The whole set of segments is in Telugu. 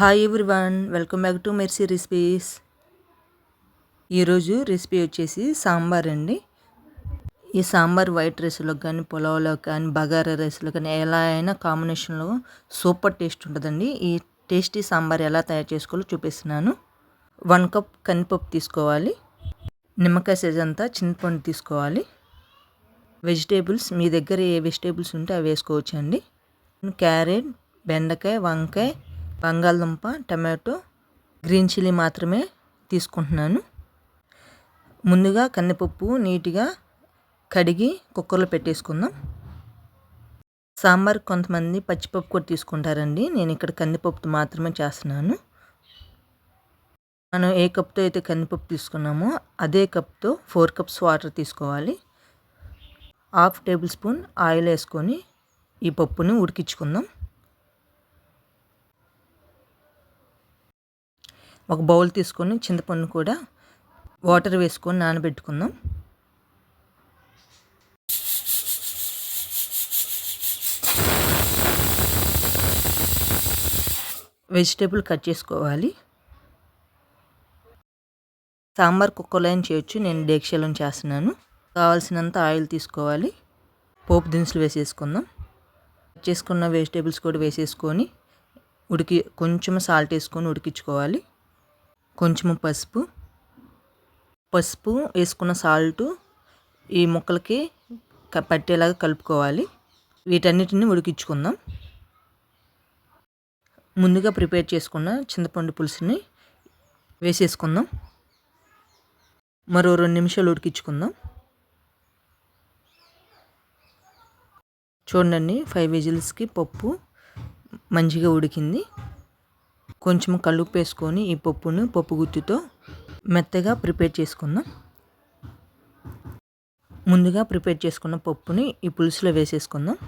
Hi everyone welcome back to Mercy recipes ఈరోజు రెసిపీ వచ్చేసి సాంబార్ అండి. ఈ సాంబార్ వైట్ రైస్లో కానీ పులావ్లో కానీ బగారా రైస్లో కానీ ఎలా అయినా కాంబినేషన్లో సూపర్ టేస్ట్ ఉంటుందండి. ఈ టేస్టీ సాంబార్ ఎలా తయారు చేసుకోవాలో చూపిస్తున్నాను. వన్ కప్ కందిపప్పు తీసుకోవాలి. నిమ్మకాయ సైజ్ అంతా చింతపండు తీసుకోవాలి. వెజిటేబుల్స్ మీ దగ్గర ఏ వెజిటేబుల్స్ ఉంటే అవి వేసుకోవచ్చండి. క్యారెట్ బెండకాయ వంకాయ బంగాళదుంప టమాటో గ్రీన్ చిల్లీ మాత్రమే తీసుకుంటున్నాను. ముందుగా కందిపప్పు నీట్గా కడిగి కుక్కర్లో పెట్టేసుకుందాం. సాంబార్ కొంతమంది పచ్చిపప్పు కూడా తీసుకుంటారండి. నేను ఇక్కడ కందిపప్పు మాత్రమే చేస్తున్నాను. మనం ఏ కప్తో అయితే కందిపప్పు తీసుకున్నామో అదే కప్తో ఫోర్ కప్స్ వాటర్ తీసుకోవాలి. హాఫ్ టేబుల్ స్పూన్ ఆయిల్ వేసుకొని ఈ పప్పుని ఉడికించుకుందాం. ఒక బౌల్ తీసుకొని చింతపండు కూడా వాటర్ వేసుకొని నానబెట్టుకుందాం. వెజిటేబుల్ కట్ చేసుకోవాలి. సాంబార్ కుక్కర్లో చేయొచ్చు? నేను డేక్షలను చేస్తున్నాను. కావాల్సినంత ఆయిల్ తీసుకోవాలి. పోపు దినుసులు వేసేసుకుందాం. చేసుకున్న వెజిటేబుల్స్ కూడా వేసేసుకొని ఉడికి కొంచెం సాల్ట్ వేసుకొని ఉడికించుకోవాలి. కొంచెము పసుపు. పసుపు వేసుకున్న సాల్ట్ ఈ ముక్కలకి పట్టేలాగా కలుపుకోవాలి. వీటన్నిటిని ఉడికించుకుందాం. ముందుగా ప్రిపేర్ చేసుకున్న చింతపండు పులుసుని వేసేసుకుందాం. మరో రెండు నిమిషాలు ఉడికించుకుందాం. చూడండి ఫైవ్ విజిల్స్కి పప్పు మంచిగా ఉడికింది. కొంచెం కలుపు వేసుకొని ఈ పప్పును పప్పు గుత్తితో మెత్తగా ప్రిపేర్ చేసుకుందాం. ముందుగా ప్రిపేర్ చేసుకున్న పప్పుని ఈ పులుసులో వేసేసుకుందాం.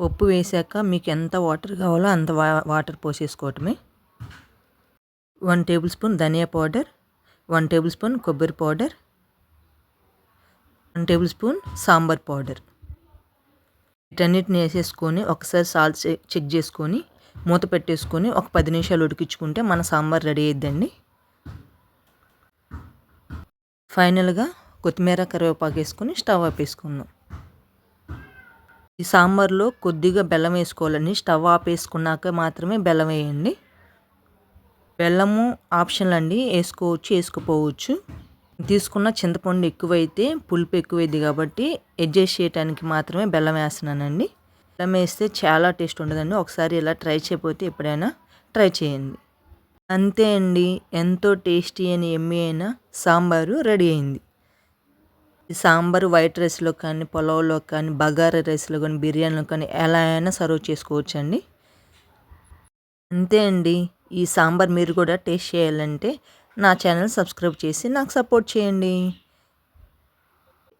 పప్పు వేసాక మీకు ఎంత వాటర్ కావాలో అంత వాటర్ పోసేసుకోవటమే. వన్ టేబుల్ స్పూన్ ధనియా పౌడర్ వన్ టేబుల్ స్పూన్ కొబ్బరి powder one tablespoon sambar powder. వీటన్నిటిని వేసేసుకొని ఒకసారి సాల్ట్ చెక్ చేసుకొని మూత పెట్టేసుకొని ఒక పది నిమిషాలు ఉడికించుకుంటే మన సాంబార్ రెడీ అయిద్దండి. ఫైనల్గా కొత్తిమీర కరివేపాకు వేసుకొని స్టవ్ ఆపేసుకుందాం. ఈ సాంబార్లో కొద్దిగా బెల్లం వేసుకోవాలని స్టవ్ ఆపేసుకున్నాక మాత్రమే బెల్లం వేయండి. బెల్లము ఆప్షన్లు అండి. వేసుకోవచ్చు వేసుకోపోవచ్చు తీసుకున్న చింతపండు ఎక్కువైతే పులుపు ఎక్కువైంది కాబట్టి అడ్జస్ట్ చేయడానికి మాత్రమే బెల్లం వేస్తున్నానండి. అల్లం వేస్తే చాలా టేస్ట్ ఉండదండి. ఒకసారి ఇలా ట్రై చేయకపోతే ఎప్పుడైనా ట్రై చేయండి. అంతే అండి. ఎంతో టేస్టీ అని ఎమ్మి అయినా సాంబారు రెడీ అయింది. ఈ సాంబారు వైట్ రైస్లో కానీ పొలంలో కానీ బగారా రైస్లో కానీ బిర్యానీలో కానీ ఎలా అయినా సర్వ్ చేసుకోవచ్చు అండి అంతే అండి. ఈ సాంబార్ మీరు కూడా టేస్ట్ చేయాలంటే నా ఛానల్ సబ్స్క్రైబ్ చేసి నాకు సపోర్ట్ చేయండి.